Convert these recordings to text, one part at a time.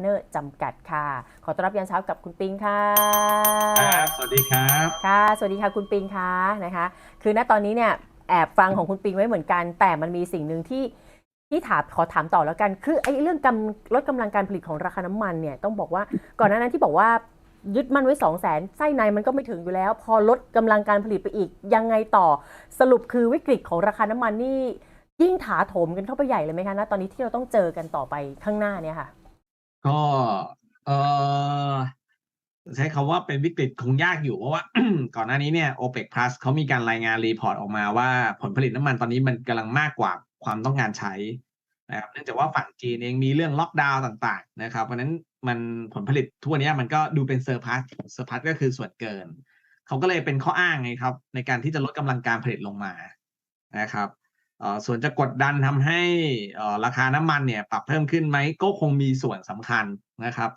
เนอร์จำกัดค่ะ ขอต้อนรับยันเช้ากับคุณปิงค่ะ ครับสวัสดีครับค่ะ สวัสดีค่ะคุณปิงค่ะนะคะ คือณตอนนี้เนี่ยแอบฟังของคุณปิงไว้เหมือนกัน แต่มันมีสิ่งหนึ่งที่ที่ถามขอถามต่อแล้วกัน คือไอ้เรื่องกำลดกำลังการผลิตของราคาน้ำมันเนี่ยต้องบอกว่าก่อนหน้านั้นที่บอกว่ายึดมั่นไว้2 0 0แสนไส้ในมันก็ไม่ถึงอยู่แล้ว พอลดกำลังการผลิตไปอีกยังไงต่อ สรุปคือวิกฤตของราคาน้ำมันนี่ยิ่งถาโถมกันเข้าไปใหญ่เลยไหมคะณตอนนี้ที่เราต้องเจอกันต่อไปข้างหน้าเนี่ยค่ะ ก็เออใช้คำว่าเป็นวิกฤตคงยากอยู่เพราะว่า ก่อนหน้านี้เนี่ย OPEC Plus เขามีการรายงานรีพอร์ตออกมาว่าผลผลิตน้ำมันตอนนี้มันกำลังมากกว่าความต้องการใช้นะครับเนื่องจากว่าฝั่งจีนเองมีเรื่องล็อกดาวน์ต่าง ๆ นะครับ เพราะนั้นมันผลผลิตทั่วเนี้ยมันก็ดูเป็นเซอร์พัสเซอร์พัสก็คือส่วนเกิน เขาก็เลยเป็นข้ออ้างไงครับ ในการที่จะลดกำลังการผลิตลงมานะครับ ส่วนจะกดดันทำให้อ่อราคาน้ำมันเนี่ยปรับเพิ่มขึ้นไหมก็คงมีส่วนสำคัญนะครับ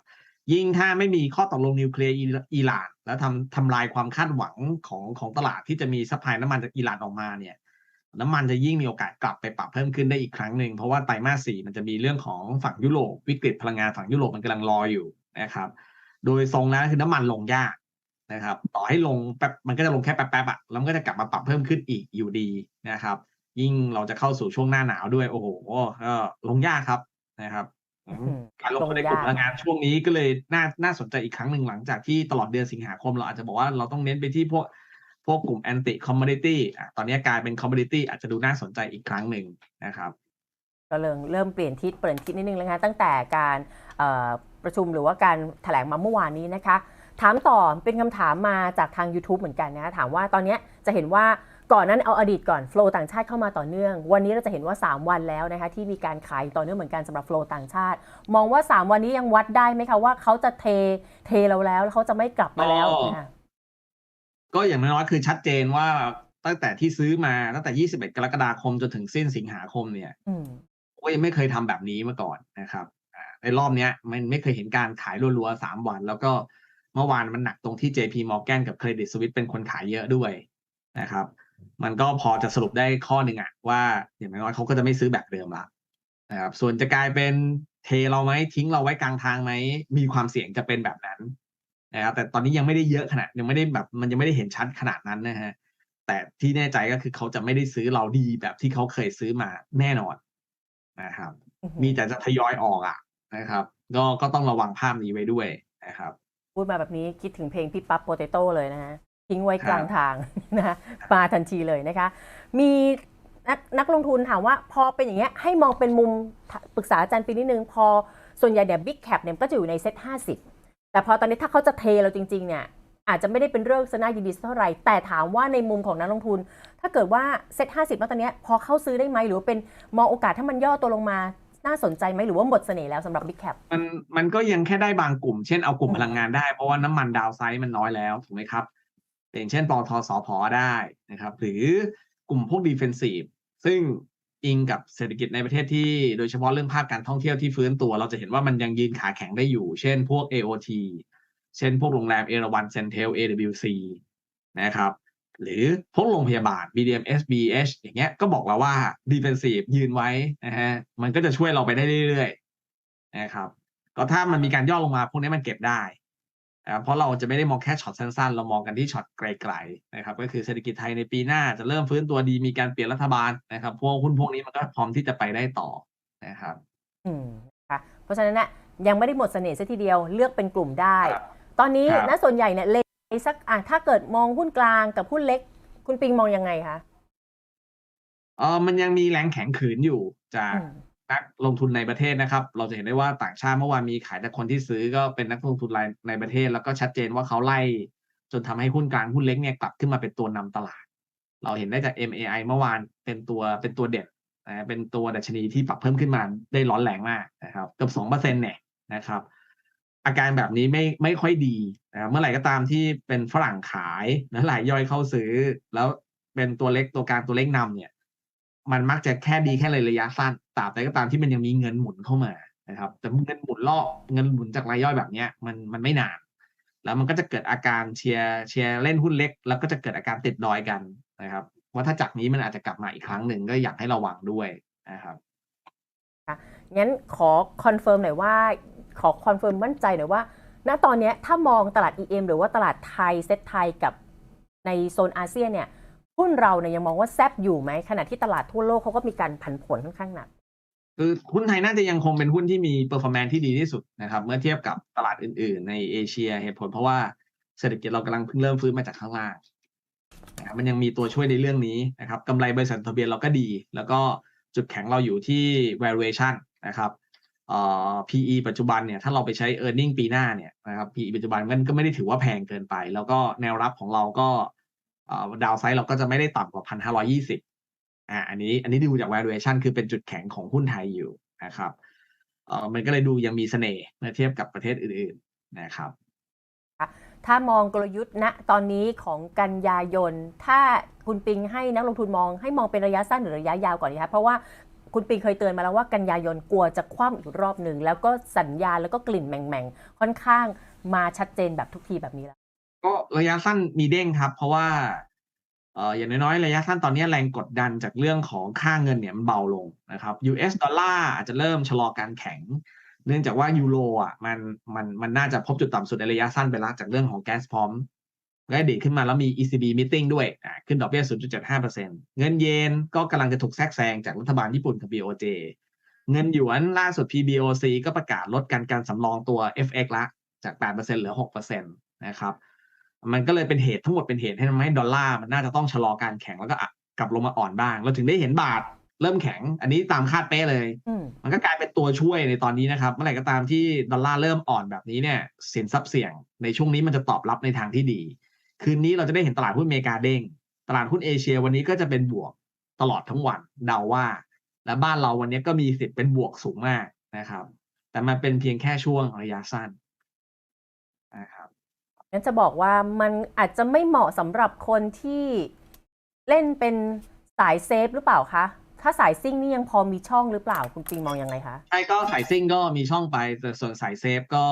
ยิ่งถ้าไม่มีข้อตกลงนิวเคลียร์อิอิหร่าน แล้วทำทำลายความคาดหวังของของตลาดที่จะมีซัพพลายน้ำมันจากอิหร่านออกมาเนี่ยน้ำมันจะยิ่งมีโอกาสกลับไปปรับเพิ่มขึ้นได้อีกครั้งหนึ่งเพราะว่าไตรมาสสี่มันจะมีเรื่องของฝั่งยุโรปวิกฤตพลังงานฝั่งยุโรปมันกำลังรออยู่นะครับ โดยทรงแล้วคือน้ำมันลงยากนะครับ ต่อให้ลงแป๊บมันก็จะลงแค่แป๊บๆอะแล้วมันก็จะกลับมาปรับเพิ่มขึ้นอีกอยู่ดีนะครับ ยิ่งเราจะเข้าสู่ช่วงหน้าหนาวด้วยโอ้โหก็ลงยากครับนะครับการลงทุนในกลุ่มพลังงานช่วงนี้ก็เลยน่าน่าสนใจอีกครั้งหนึ่งหลังจากที่ตลอดเดือนสิงหาคมเราอาจจะบอกว่าเราต้องเน้นไปที่พวกพวกกลุ่มแอนติคอมม o ดิตี้อะตอนนี้กลายเป็นคอมม o ดิตี้อาจจะดูน่าสนใจอีกครั้งหนึ่งนะครับก็เริ่มเริ่มเปลี่ยนทิศเปลี่ยนทิศนิดนึงแล้วนะตั้งแต่การประชุมหรือว่าการแถลงมาเมื่อวานนี้นะคะ ถามต่อเป็นคำถามมาจากทาง YouTube เหมือนกันนะถามว่าตอนนี้จะเห็นว่า ก่อนนั้นเอาอดีตก่อนโฟลต่างชาติเข้ามาต่อเนื่อง วันนี้เราจะเห็นว่า 3 วันแล้วนะคะที่มีการขายต่อเนื่องเหมือนกันสำหรับโฟลต่างชาติ มองว่า 3 วันนี้ยังวัดได้ไหมคะว่าเขาจะเทเทเราแล้วแล้วเขาจะไม่กลับมาแล้วอ๋อนะคะก็อย่างน้อยๆคือชัดเจนว่าตั้งแต่ที่ซื้อมาตั้งแต่ 21 กรกฎาคมจนถึงสิ้นสิงหาคมเนี่ยอืมก็ยังไม่เคยทำแบบนี้มาก่อนนะครับอ่าในรอบเนี้ยมันไม่เคยเห็นการขายรัวๆสามวัน แล้วก็เมื่อวานมันหนักตรงที่ JP Morgan กับ Credit Suisse เป็นคนขายเยอะด้วยนะครับ มันก็พอจะสรุปได้ข้อหนึ่งอะว่าอย่างน้อยๆเขาก็จะไม่ซื้อแบบเดิมละนะครับส่วนจะกลายเป็นเทเราไหมทิ้งเราไว้กลางทางไหมมีความเสี่ยงจะเป็นแบบนั้นนะครับแต่ตอนนี้ยังไม่ได้เยอะขนาดยังไม่ได้แบบมันยังไม่ได้เห็นชัดขนาดนั้นนะฮะแต่ที่แน่ใจก็คือเขาจะไม่ได้ซื้อเราดีแบบที่เขาเคยซื้อมาแน่นอนนะครับ มีแต่จะทยอยออกอะนะครับ ก็ก็ต้องระวังภาพนี้ไว้ด้วยนะครับ พูดมาแบบนี้คิดถึงเพลงพี่ปั๊บโปเตโต้เลยนะฮะ ทิ้งไว้ครับกลางทางนะมาทันทีเลยนะคะ มีนักนักลงทุนถามว่าพอเป็นอย่างเงี้ยให้มองเป็นมุมปรึกษาอาจารย์ปีนิดนึง พอส่วนใหญ่เนี่ยบิ๊กแคปเนี่ยก็จะอยู่ในเซ็ต50แต่พอตอนนี้ถ้าเขาจะเทเราจริง ๆ เนี่ย อาจจะไม่ได้เป็นเรื่องสน่ายินดีสักเท่าไหร่ แต่ถามว่าในมุมของนักลงทุน ถ้าเกิดว่าเซ็ต50มาตอนเนี้ยพอเข้าซื้อได้ไหมหรือว่าเป็นมองโอกาสถ้ามันย่อตัวลงมาน่าสนใจไหมหรือว่าหมดเสน่ห์แล้วสำหรับบิ๊กแคปมันมันก็ยังแค่ได้บางกลุ่ม เช่นเอากลุ่มอืมพลังงานได้เพราะว่าน้ำมันดาวไซด์มันน้อยแล้วถูกไหมครับ อย่างเช่นปตทสพได้นะครับ หรือกลุ่มพวกดีเฟนซีฟซึ่งอิงกับเศรษฐกิจในประเทศที่โดยเฉพาะเรื่องภาคการท่องเที่ยวที่ฟื้นตัว เราจะเห็นว่ามันยังยืนขาแข็งได้อยู่ เช่นพวก AOT เช่นพวกโรงแรมเอราวันเซนเทล AWC นะครับ หรือพวกโรงพยาบาล BDM SBH อย่างเงี้ยก็บอกเราว่า defensive ยืนไว้นะฮะมันก็จะช่วยเราไปได้เรื่อยๆนะครับก็ถ้ามันมีการย่อลงมาพวกนี้มันเก็บได้ นะครับเพราะเราจะไม่ได้มองแค่ช็อตสั้นๆ เรามองกันที่ช็อตไกลๆนะครับก็คือเศรษฐกิจไทยในปีหน้าจะเริ่มฟื้นตัวดีมีการเปลี่ยนรัฐบาลนะครับพวกหุ้นพวกนี้มันก็พร้อมที่จะไปได้ต่อนะครับอืมค่ะเพราะฉะนั้นนะยังไม่ได้หมดเสน่ห์ซะทีเดียวเลือกเป็นกลุ่มได้ครับตอนนี้ครับนะส่วนใหญ่เนี่ยเลขสักอะถ้าเกิดมองหุ้นกลางกับหุ้นเล็ก คุณปิงมองยังไงคะเออมันยังมีแรงแข็งขืนอยู่จากอืม นักลงทุนในประเทศนะครับ เราจะเห็นได้ว่าต่างชาติเมื่อวานมีขายแต่คนที่ซื้อก็เป็นนักลงทุนรายในประเทศ แล้วก็ชัดเจนว่าเขาไล่ จนทำให้หุ้นกลางหุ้นเล็กเนี่ยกลับขึ้นมาเป็นตัวนำตลาด เราเห็นได้จาก MAI เมื่อวานเป็นตัวเป็นตัวเด็ดนะเป็นตัวดัชนีที่ปรับเพิ่มขึ้นมาได้ร้อนแรงมากนะครับเกือบสองเปอร์เซ็นต์เนี่ยนะครับ อาการแบบนี้ไม่ไม่ค่อยดีนะครับเมื่อไหร่ก็ตามที่เป็นฝรั่งขายแล้วรายย่อยเข้าซื้อ แล้วเป็นตัวเล็กตัวกลางตัวเล็กนำเนี่ย มันมักจะแค่ดีแค่ในระยะสั้นตราบใดก็ตามที่มันยังมีเงินหมุนเข้ามานะครับแต่เงินหมุนล่อเงินหมุนจากรายย่อยแบบเนี้ยมันมันไม่นาน แล้วมันก็จะเกิดอาการเชียร์เชียร์เล่นหุ้นเล็ก แล้วก็จะเกิดอาการติดดอยกันนะครับว่าถ้าจากนี้มันอาจจะกลับมาอีกครั้งหนึ่งก็อยากให้ระวังด้วยนะครับงั้นขอคอนเฟิร์มหน่อยว่า ขอคอนเฟิร์มมั่นใจหน่อยว่า ณตอนนี้ถ้ามองตลาด EM หรือว่าตลาดไทยเซ็ตไทยกับในโซนอาเซียนเนี่ย หุ้นเราเนี่ยยังมองว่าแซบอยู่ไหมขณะที่ตลาดทั่วโลกเขาก็มีการผันผวนค่อนข้างหนักคือหุ้นไทยน่าจะยังคงเป็นหุ้นที่มีเปอร์ฟอร์แมนที่ดีที่สุดนะครับ เมื่อเทียบกับตลาดอื่น ๆ ในเอเชียเหตุผลเพราะว่าเศรษฐกิจเรากำลังเพิ่งเริ่มฟื้นมาจากข้างล่างนะครับมันยังมีตัวช่วยในเรื่องนี้นะครับกำไรบริษัททะเบียนเราก็ดี แล้วก็จุดแข็งเราอยู่ที่ valuation นะครับเอ่อ PE ปัจจุบันเนี่ยถ้าเราไปใช้ e a r n i n g ปีหน้าเนี่ยนะครับ PE ปัจจุบันมันก็ไม่ได้ถือว่าแพงเกินไป แล้วก็แนวรับของเราก็ ดาวไซด์เราก็จะไม่ได้ต่ำกว่าพันห้าร้อยี่สิบอ่าอันนี้อันนี้ดูจาก valuation คือเป็นจุดแข็งของหุ้นไทยอยู่นะครับเอ่อมันก็เลยดูยังมีเสน่ห์เมื่อเทียบกับประเทศอื่นๆนะครับถ้ามองกลยุทธ์ณตอนนี้ของกันยายน ถ้าคุณปิงให้นักลงทุนมองให้มองเป็นระยะสั้นหรือระยะยาวก่อนดีคะเพราะว่าคุณปิงเคยเตือนมาแล้วว่ากันยายนกลัวจะคว่ำอีกรอบหนึ่ง แล้วก็สัญญาแล้วก็กลิ่นแหมงๆ ค่อนข้างมาชัดเจนแบบทุกทีแบบนี้แล้ว ก็ระยะสั้นมีเด้งครับ เพราะว่าเอ่ออย่างน้อยๆ ระยะสั้นตอนนี้แรงกดดันจากเรื่องของค่าเงินเนี่ยมันเบาลงนะครับ US ดอลลาร์อาจจะเริ่มชะลอการแข็ง เนื่องจากว่ายูโรอะมันมันมันน่าจะพบจุดต่ำสุดในระยะสั้นไปแล้วจากเรื่องของแก๊สพร้อมก็ดีดขึ้นมาแล้วมี ECB meeting ด้วยอ่าขึ้นดอกเบี้ย 0.75%เงินเยนก็กำลังจะถูกแทรกแซงจากรัฐบาลญี่ปุ่นกับ BOJ เงินหยวนล่าสุด PBOC ก็ประกาศลดการการสำรองตัว FX ละจาก 8%เหลือ 6%นะครับ มันก็เลยเป็นเหตุทั้งหมดเป็นเหตุให้ทำให้ดอลลาร์มันน่าจะต้องชะลอการแข็งแล้วก็อะกลับลงมาอ่อนบ้าง เราถึงได้เห็นบาทเริ่มแข็ง อันนี้ตามคาดเป๊ะเลยอืมมันก็กลายเป็นตัวช่วยในตอนนี้นะครับ เมื่อไหร่ก็ตามที่ดอลลาร์เริ่มอ่อนแบบนี้เนี่ยสินทรัพย์เสี่ยง ในช่วงนี้มันจะตอบรับในทางที่ดี คืนนี้เราจะได้เห็นตลาดหุ้นอเมริกาเด้ง ตลาดหุ้นเอเชียวันนี้ก็จะเป็นบวกตลอดทั้งวันเดาว่า และบ้านเราวันนี้ก็มีสิทธิ์เป็นบวกสูงมากนะครับ แต่มันเป็นเพียงแค่ช่วงระยะสั้นนะครับ งั้นจะบอกว่ามันอาจจะไม่เหมาะสำหรับคนที่เล่นเป็นสายเซฟหรือเปล่าคะ ถ้าสายซิ่งนี่ยังพอมีช่องหรือเปล่าคุณปิงมองยังไงคะ ใช่ก็สายซิ่งก็มีช่องไปแต่ส่วนสายเซฟก็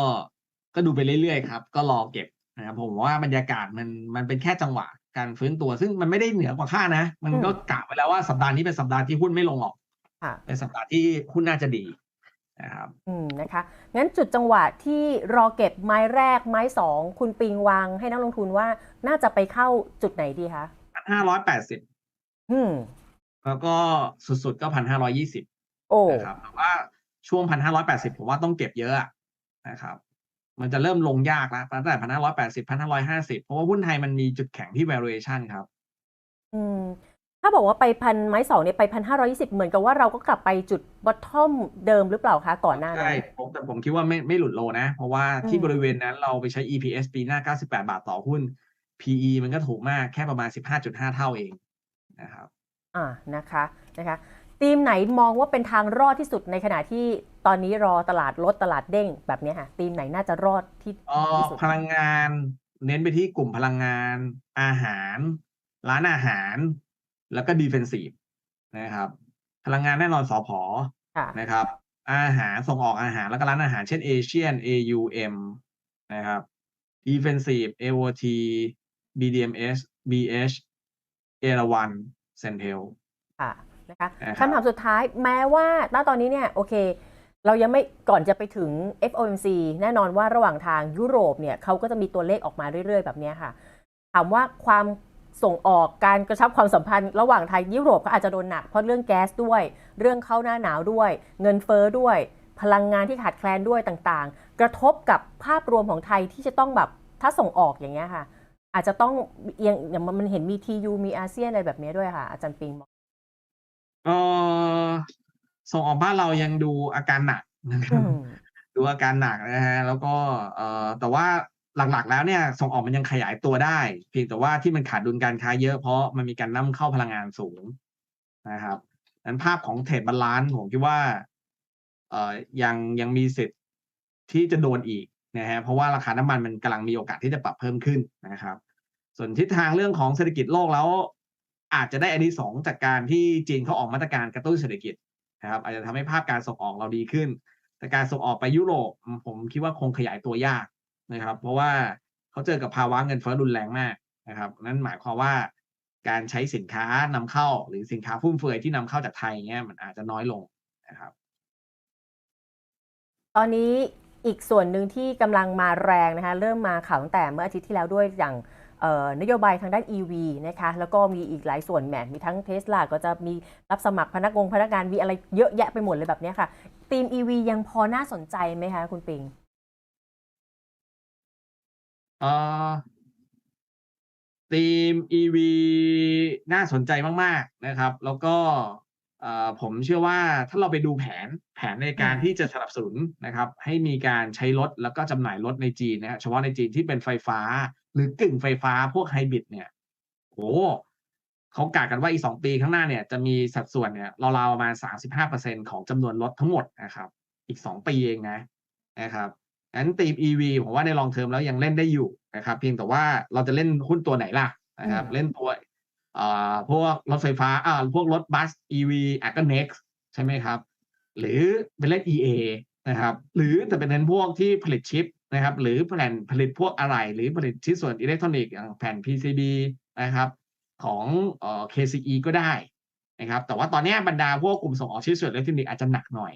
ก็ดูไปเรื่อยๆครับ ก็รอเก็บนะครับผมว่าบรรยากาศมันมันเป็นแค่จังหวะการฟื้นตัว ซึ่งมันไม่ได้เหนือกว่าค่านะ มันก็กะไว้แล้วว่าสัปดาห์นี้เป็นสัปดาห์ที่หุ้นไม่ลงหรอกค่ะเป็นสัปดาห์ที่หุ้นน่าจะดี นะครับอืมนะคะงั้นจุดจังหวะที่รอเก็บไม้แรกไม้สองคุณปิงวางให้นักลงทุนว่าน่าจะไปเข้าจุดไหนดีคะห้าร้อยแปดสิบอืมแล้วก็สุดๆก็พันห้าร้อยี่สิบโอ้นะครับแต่ว่าช่วงพันห้าร้อยแปดสิบผมว่าต้องเก็บเยอะอะนะครับมันจะเริ่มลงยากแล้วตั้งแต่พันห้าร้อยแปดสิบพันห้าร้อยห้าสิบเพราะว่าหุ้นไทยมันมีจุดแข็งที่ valuation ครับ อืม ถ้าบอกว่าไปพันไม้สองเนี่ยไปพันห้าร้อยี่สิบเหมือนกับว่าเราก็กลับไปจุดบอททอมเดิมหรือเปล่าคะก่อนหน้านั้ใช่นผมแต่ผมคิดว่าไม่ไม่หลุดโลนะ เพราะว่าอืมที่บริเวณนั้นเราไปใช้ EPS ปีหน้า98บาทต่อหุ้น PE มันก็ถูกมากแค่ประมาณ15.5เท่าเองนะครับอ่านะคะนะคะทีมไหนมองว่าเป็นทางรอดที่สุดในขณะที่ตอนนี้รอตลาดลดตลาดเด้งแบบเนี้ยค่ะทีมไหนน่าจะรอดที่เอ่อที่สุดพลังงาน เน้นไปที่กลุ่มพลังงานอาหาร ร้านอาหาร แล้วก็ดีเฟนซีฟนะครับพลังงานแน่นอนสอพอค่ะนะครับ อาหารส่งออกอาหารแล้วก็ร้านอาหารเช่นเอเชียน AUM นะครับ Defensive AOT BDMs BH เอราวันเซนเทลค่ะนะคะนะครับคำถามสุดท้ายแม้ว่าณตอนนี้เนี่ยโอเค เรายังไม่ก่อนจะไปถึง FOMC แน่นอนว่าระหว่างทางยุโรปเนี่ยเขาก็จะมีตัวเลขออกมาเรื่อยๆ แบบเนี้ยค่ะ ถามว่าความ ส่งออกการกระชับความสัมพันธ์ระหว่างไทยยุโรปก็อาจจะโดนหนักเพราะเรื่องแก๊สด้วย เรื่องเข้าหน้าหนาวด้วย เงินเฟ้อด้วย พลังงานที่ขาดแคลนด้วยต่างๆ กระทบกับภาพรวมของไทยที่จะต้องแบบถ้าส่งออกอย่างเงี้ยค่ะ อาจจะต้องเอียงอย่างมันเห็นมี TU มีอาเซียนอะไรแบบเนี้ยด้วยค่ะ อาจารย์ปิงบอกเออส่งออกบ้านเรายังดูอาการหนักนะครับอืมดูอาการหนักนะฮะแล้วก็เอ่อแต่ว่า หลักๆ แล้วเนี่ยส่งออกมันยังขยายตัวได้เพียงแต่ว่าที่มันขาดดุลการค้าเยอะเพราะมันมีการนำเข้าพลังงานสูงนะครับนั้นภาพของเทรดบาลานซ์ผมคิดว่าเอ่อยังยังมีสิทธิ์ที่จะโดนอีกนะฮะเพราะว่าราคาน้ำมันมันกำลังมีโอกาสที่จะปรับเพิ่มขึ้นนะครับ ส่วนทิศทางเรื่องของเศรษฐกิจโลกแล้ว อาจจะได้อันที่สองจากการที่จีนเขาออกมาตรการกระตุ้นเศรษฐกิจนะครับ อาจจะทำให้ภาพการส่งออกเราดีขึ้น แต่การส่งออกไปยุโรปผมคิดว่าคงขยายตัวยาก นะครับ เพราะว่าเขาเจอกับภาวะเงินเฟ้อรุนแรงมากนะครับ นั่นหมายความว่าการใช้สินค้านำเข้าหรือสินค้าฟุ่มเฟือยที่นำเข้าจากไทยเงี้ยมันอาจจะน้อยลงนะครับ ตอนนี้อีกส่วนหนึ่งที่กำลังมาแรงนะคะเริ่มมาข่าวตั้งแต่เมื่ออาทิตย์ที่แล้วด้วยอย่างนโยบายทางด้าน EV นะคะแล้วก็มีอีกหลายส่วนแหมมีทั้งเทสลาก็จะมีรับสมัครพนักงงพนักงานมีอะไรเยอะแยะไปหมดเลยแบบนี้ค่ะทีม EV ยังพอน่าสนใจไหมคะคุณปิง อ่อทีม EV น่าสนใจมาก ๆ นะครับ แล้วก็เอ่อผมเชื่อว่าถ้าเราไปดูแผนแผนในการอืมที่จะสนับสนุนนะครับ ให้มีการใช้รถแล้วก็จำหน่ายรถในจีนนะฮะเฉพาะในจีนที่เป็นไฟฟ้า หรือกึ่งไฟฟ้าพวกไฮบริดเนี่ยโอ้เขากะกันว่าอีกสองปีข้างหน้าเนี่ยจะมีสัดส่วนเนี่ยราวๆประมาณสามสิบห้าเปอร์เซ็นของจำนวนรถทั้งหมดนะครับ อีกสองปีเองนะนะครับ งั้นทีม EV ผมว่าในลองเทอมแล้วยังเล่นได้อยู่นะครับเพียงแต่ว่าเราจะเล่นหุ้นตัวไหนล่ะนะครับอืมเล่นตัวเอ่อพวกรถไฟฟ้าอ่าพวกรถบัส EV อะก็ next ใช่ไหมครับ หรือเป็นเล่น EA นะครับหรือจะเป็นเน้นพวกที่ผลิตชิปนะครับหรือแผ่นผลิตพวกอะไรหรือผลิตชิ้นส่วนอิเล็กทรอนิกส์อย่างแผ่น PCB นะครับของเอ่อ KCE ก็ได้นะครับแต่ว่าตอนเนี้ยบรรดาพวกกลุ่มส่งออกชิ้นส่วนอิเล็กทรอนิกส์อาจจะหนักหน่อย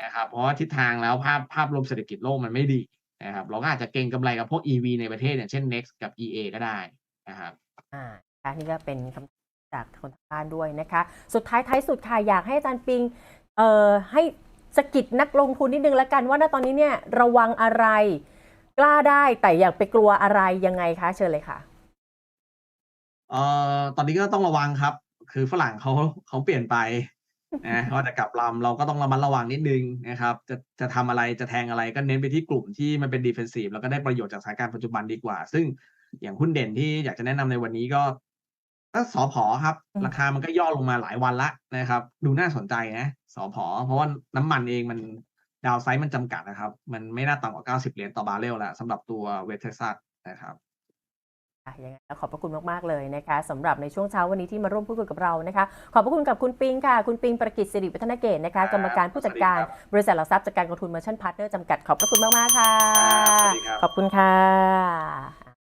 นะครับเพราะว่าทิศทางแล้วภาพภาพรวมเศรษฐกิจโลกมันไม่ดีนะครับเราก็อาจจะเก็งกำไรกับพวก EV ในประเทศอย่างเช่น Next กับ EA ก็ได้นะครับอ่านะคะนี่ก็เป็นคำถามจากคนทางบ้านด้วยนะคะ สุดท้ายท้ายสุดค่ะอยากให้อาจารย์ปิงเอ่อให้สะกิดนักลงทุนนิดนึงละกันว่าณตอนนี้เนี่ยระวังอะไร กล้าได้แต่อยากไปกลัวอะไรยังไงคะเชิญเลยค่ะเอ่อตอนนี้ก็ต้องระวังครับ คือฝรั่งเขาเขาเปลี่ยนไป นะว่าจะกลับลำเราก็ต้องระมัดระวังนิดนึงนะครับ จะจะทำอะไรจะแทงอะไรก็เน้นไปที่กลุ่มที่มันเป็นดีเฟนซีฟแล้วก็ได้ประโยชน์จากสถานการณ์ปัจจุบันดีกว่า ซึ่งอย่างหุ้นเด่นที่อยากจะแนะนำในวันนี้ก็ก็สอพอครับอืมราคามันก็ย่อลงมาหลายวันละนะครับ ดูน่าสนใจนะสอพอเพราะว่าน้ำมันเองมันดาวไซด์มันจำกัดนะครับ มันไม่น่าต่ำกว่า 90 เหรียญต่อบาร์เรลแล้วสำหรับตัวเวสเทซัสนะครับ อะยังไงแล้วขอบพระคุณมาก ๆ เลยนะคะสำหรับในช่วงเช้าวันนี้ที่มาร่วมพูดคุยกับเรานะคะ ขอบพระคุณกับคุณปิงค่ะ คุณปิงประกิตสิริวัฒนเกตนะครัคะบกรรมการผู้จัดการสวัสดีครับบริษัทหลักทรัพย์จัดการกองทุนเมอร์ชันพาร์ทเนอร์จำกัดขอบพระคุณมาก ๆ ค่ะครับสวัสดีครับขอบคุณค่ะ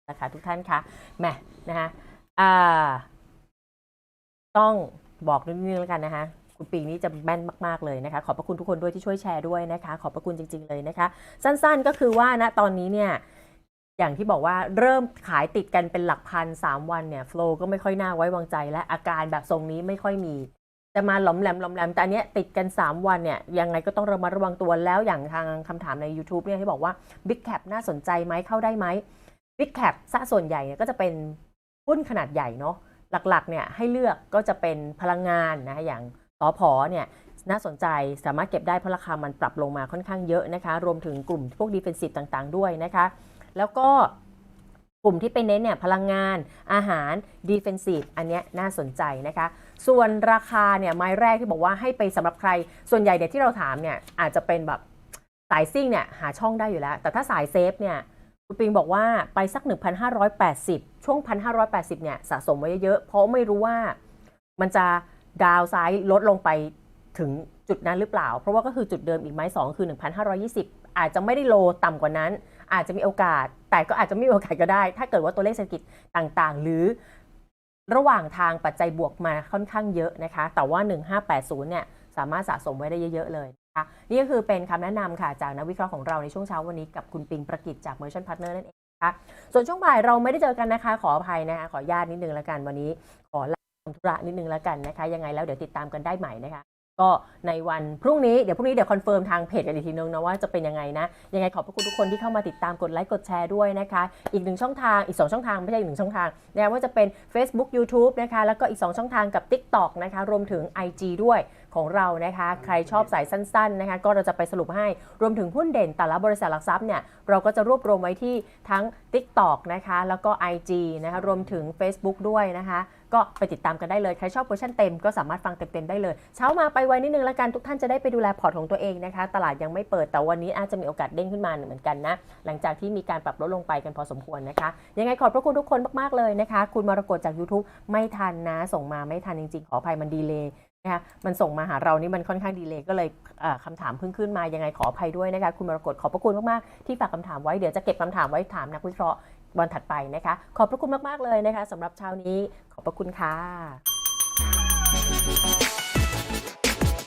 นะคะทุกท่านค่ะแหมนะคะอ่าต้องบอกนิดนึงแล้วกันนะคะคุณปิงนี่จะแม่นมากๆเลยนะคะ ขอบพระคุณทุกคนด้วยที่ช่วยแชร์ด้วยนะคะ ขอบพระคุณจริง ๆ เลยนะคะ สั้นๆก็คือว่าณตอนนี้เนี่ย อย่างที่บอกว่าเริ่มขายติดกันเป็นหลักพันสามวันเนี่ยโฟล์ก็ไม่ค่อยน่าไว้วางใจและอาการแบบทรงนี้ไม่ค่อยมีจะมาหลอมแหลมหลอมแหลมแต่อันเนี้ยติดกัน 3 วันเนี่ยยังไงก็ต้องระมัดระวังตัวแล้วอย่างทางคำถามใน YouTube เนี่ยที่บอกว่า Big Cap น่าสนใจไหมเข้าได้ไหม Big Cap ซะส่วนใหญ่เนี่ยก็จะเป็นหุ้นขนาดใหญ่เนาะหลักๆเนี่ยให้เลือกก็จะเป็นพลังงานนะอย่างสอพอเนี่ยน่าสนใจสามารถเก็บได้เพราะราคามันปรับลงมาค่อนข้างเยอะนะคะ รวมถึงกลุ่มพวก defensive ต่างๆ ด้วยนะคะ แล้วก็กลุ่มที่ไปเน้นเนี่ยพลังงานอาหาร defensive อันนี้น่าสนใจนะคะ ส่วนราคาเนี่ยไม้แรกที่บอกว่าให้ไปสำหรับใคร ส่วนใหญ่เนี่ยที่เราถามเนี่ยอาจจะเป็นแบบสายซิ่งเนี่ยหาช่องได้อยู่แล้ว แต่ถ้าสายเซฟเนี่ยคุณปิงบอกว่าไปสัก 1,580 ช่วง 1,580เนี่ยสะสมไว้เยอะ เพราะไม่รู้ว่ามันจะดาวไซด์ลดลงไปถึงจุดนั้นหรือเปล่า เพราะว่าก็คือจุดเดิมอีกไม้สองคือ 1,520 อาจจะไม่ได้โลต่ำกว่านั้น อาจจะมีโอกาส แต่ก็อาจจะไม่มีโอกาสก็ได้ ถ้าเกิดว่าตัวเลขเศรษฐกิจต่างๆ หรือระหว่างทางปัจจัยบวกมาค่อนข้างเยอะนะคะ แต่ว่า 1580 เนี่ยสามารถสะสมไว้ได้เยอะๆเลยนะคะ นี่ก็คือเป็นคำแนะนำค่ะจากนักวิเคราะห์ของเราในช่วงเช้าวันนี้กับคุณปิงประกิจจาก Merchant Partner นั่นเองนะคะ ส่วนช่วงบ่ายเราไม่ได้เจอกันนะคะ ขออภัยนะคะ ขอญาตนิดนึงแล้วกันวันนี้ ขอลาธุระนิดนึงแล้วกันนะคะ ยังไงแล้วเดี๋ยวติดตามกันได้ใหม่นะคะ ก็ในวันพรุ่งนี้เดี๋ยวพรุ่งนี้เดี๋ยวคอนเฟิร์มทางเพจกันอีกทีนึงนะว่าจะเป็นยังไงนะ ยังไงขอบพระคุณทุกคนที่เข้ามาติดตามกดไลค์กดแชร์ด้วยนะคะ อีกหนึ่งช่องทางอีก 2 ช่องทางไม่ใช่อีกหนึ่งช่องทางนะว่าจะเป็น Facebook YouTube นะคะแล้วก็อีก 2 ช่องทางกับ TikTok นะคะรวมถึง IG ด้วยของเรานะคะ ใครชอบสายสั้นๆนะคะก็เราจะไปสรุปให้รวมถึงหุ้นเด่นแต่ละบริษัทหลักทรัพย์เนี่ยเราก็จะรวบรวมไว้ที่ทั้ง TikTok นะคะแล้วก็ IG นะคะรวมถึง Facebook ด้วยนะคะ ก็ไปติดตามกันได้เลย ใครชอบเวอร์ชันเต็มก็สามารถฟังเต็มๆได้เลย เช้ามาไปไวนิดนึงแล้วกันทุกท่านจะได้ไปดูแลพอร์ตของตัวเองนะคะ ตลาดยังไม่เปิดแต่วันนี้อาจจะมีโอกาสเด้งขึ้นมาเหมือนกันนะ หลังจากที่มีการปรับลดลงไปกันพอสมควรนะคะ ยังไงขอบพระคุณทุกคนมากๆเลยนะคะ คุณมรกตจาก YouTube ไม่ทันนะ ส่งมาไม่ทันจริงๆ ขออภัยมันดีเลยนะคะมันส่งมาหาเรานี่มันค่อนข้างดีเลยก็เลยเอ่อคำถามเพิ่งขึ้นมายังไงขออภัยด้วยนะคะคุณมรกตขอบพระคุณมากๆที่ฝากคำถามไว้เดี๋ยวจะเก็บคำถามไว้ถามนักวิเคราะห์ วันถัดไปนะคะ ขอบพระคุณมาก ๆ เลยนะคะสำหรับเช้านี้ ขอบพระคุณค่ะ